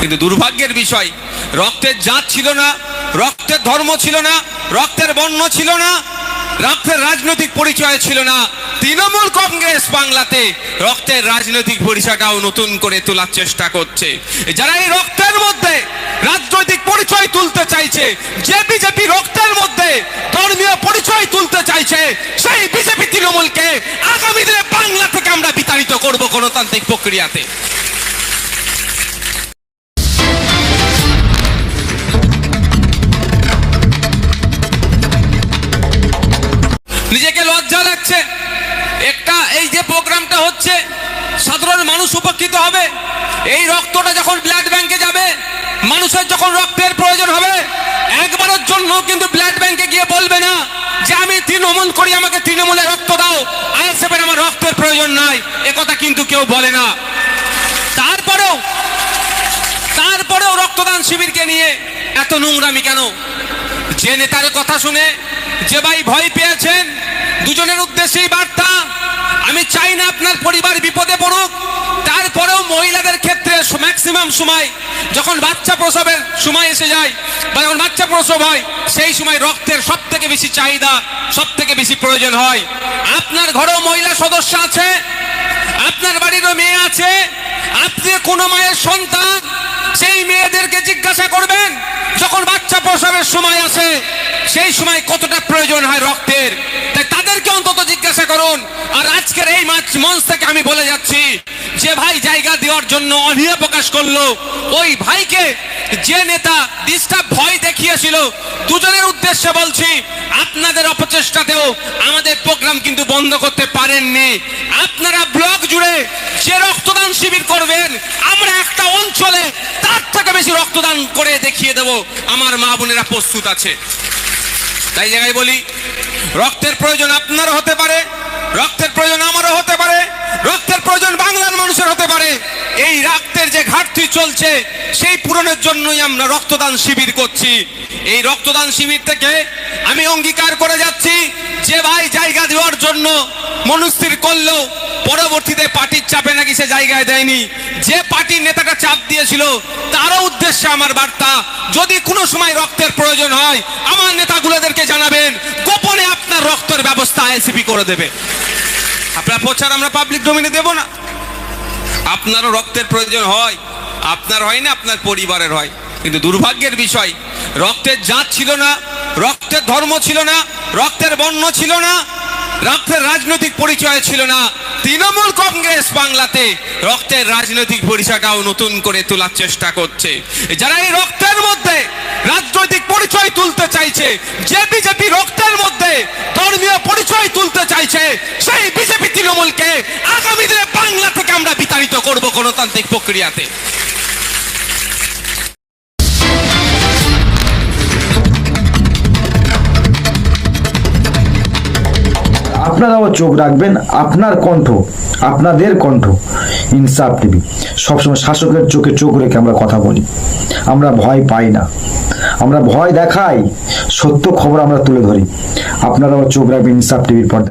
কিন্তু দুর্ভাগ্যের বিষয়, রক্তের জাত ছিল না, রক্তের ধর্ম ছিল না, রক্তের বর্ণ ছিল না, রক্তের রাজনৈতিক পরিচয় ছিল না। তৃণমূল কংগ্রেস বাংলাতে রক্তের রাজনৈতিক পরিচয়টাও নতুন করে তোলার চেষ্টা করছে। যারা এই রক্তের মধ্যে রাজনৈতিক পরিচয় তুলতে চাইছে, যে বিজেপি রক্তের মধ্যে ধর্মীয় পরিচয় তুলতে চাইছে, সেই বিজেপি তৃণমূলকে আগামী দিনে বাংলা থেকে আমরা বিতাড়িত করব গণতান্ত্রিক প্রক্রিয়াতে। নিজেকে লজ্জা লাগছে। একটা এই যে প্রোগ্রামটা হচ্ছে, সাধারণ মানুষ উপকৃত হবে। এই রক্তটা যখন ব্লাড ব্যাংকে যাবে, মানুষের যখন রক্তের প্রয়োজন হবে, একবারের জন্য কিন্তু ব্লাড ব্যাংকে গিয়ে বলবে না যে, আমি তৃণমূল করি, আমাকে তৃণমূলে রক্ত দাও। আইএসএফের আমার রক্তের প্রয়োজন নাই। একথা কিন্তু কেউ বলে না। তারপরেও তারপরেও রক্তদান শিবিরকে নিয়ে এত নোংরামি কেন? যে নেতার কথা শুনে যে ভাই ভয় পেয়েছেন, দুজনের উদ্দেশ্যেই বার্তা। আমি চাই না আপনার পরিবার বিপদে পড়ুক। তারপরেও মহিলাদের ক্ষেত্রে ম্যাক্সিমাম সময়, যখন বাচ্চা প্রসবের সময় এসে যায়, বা যখন বাচ্চা প্রসব হয়, সেই সময় রক্তের সব থেকে বেশি চাহিদা সব থেকে বেশি প্রয়োজন হয়। আপনার ঘরেও মহিলা সদস্য আছে, আপনার বাড়িরও মেয়ে আছে, আপনি কোনো মায়ের সন্তান, সেই মেয়েদেরকে জিজ্ঞাসা করবেন, যখন বাচ্চা প্রসবের সময় আসে সেই সময় কতটা প্রয়োজন হয় রক্তের? তাই তাদেরকে অন্তত জিজ্ঞাসা করুন। আর আজকের এই মঞ্চ থেকে আমি বলে যাচ্ছি, যে ভাই জায়গা দেওয়ার জন্য অনীহা প্রকাশ করল। ওই ভাইকে যে নেতা ডিস্টার্ব ভয় দেখিয়েছিল, দুজনের উদ্দেশ্যে বলছি, আপনাদের অপচেষ্টাতেও আমাদের প্রোগ্রাম কিন্তু বন্ধ করতে পারেননি। আপনারা ব্লক জুড়ে যে রক্তদান শিবির করবেন, আমরা একটা অঞ্চলে তার থেকে বেশি রক্তদান করে দেখিয়ে দেব। আমার মা বোনেরা প্রস্তুত আছে। তাই জায়গায় বলি, রক্তের প্রয়োজন আপনারও হতে পারে, রক্তের প্রয়োজন আমারও হতে পারে, রক্তের প্রয়োজন বাংলার মানুষের হতে পারে। এই রক্তের যে ঘাটতি চলছে, সেই পূরণের জন্যই আমরা রক্তদান শিবির করছি। এই রক্তদান শিবির থেকে আমি অঙ্গীকার করে যাচ্ছি যে ভাই জায়গা দেওয়ার জন্য মনস্থির করল পরবর্তীতে পার্টির চাপে নাকি সে জায়গায় দেয়নি। যে পার্টির নেতাটা চাপ দিয়েছিল, তারও উদ্দেশ্যে আমার বার্তা, যদি কোনো সময় রক্তের প্রয়োজন হয় আমার নেতাগুলোদেরকে জানাবেন, গোপনে আপনার রক্তের ব্যবস্থা আইসিপি করে দেবে। আপনার প্রচার আমরা পাবলিক ডোমিনে দেব না। আপনারও রক্তের প্রয়োজন হয়, আপনার হয় না, আপনার পরিবারের হয়। কিন্তু দুর্ভাগ্যের বিষয়, রক্তের জাত ছিল না, রক্তের ধর্ম ছিল না, রক্তের বর্ণ ছিল না, রক্তের রাজনৈতিক পরিচয় ছিল না। তৃণমূল কংগ্রেস বাংলাতে রক্তের রাজনৈতিক পরিচয়টাও নতুন করে তোলার চেষ্টা করছে। যারা এই রক্তের মধ্যে রাজনৈতিক পরিচয় তুলতে চাইছে যে বিজেপি রক্তের মধ্যে ধর্মীয় পরিচয় তুলতে চাইছে, সেই বিজেপি তৃণমূলকে আগামী দিনে বাংলা থেকে আমরা বিতাড়িত করব গণতান্ত্রিক প্রক্রিয়াতে। আপনারাও চোখ রাখবেন, আপনার কণ্ঠ, আপনাদের কণ্ঠ, ইনসাফ টিভি। সবসময় শাসকের চোখে চোখ রেখে আমরা কথা বলি। আমরা ভয় পাই না। আমরা ভয় দেখাই। সত্য খবর আমরা তুলে ধরি। আপনারাও চোখ রাখবেন ইনসাফ টিভির পর্দায়।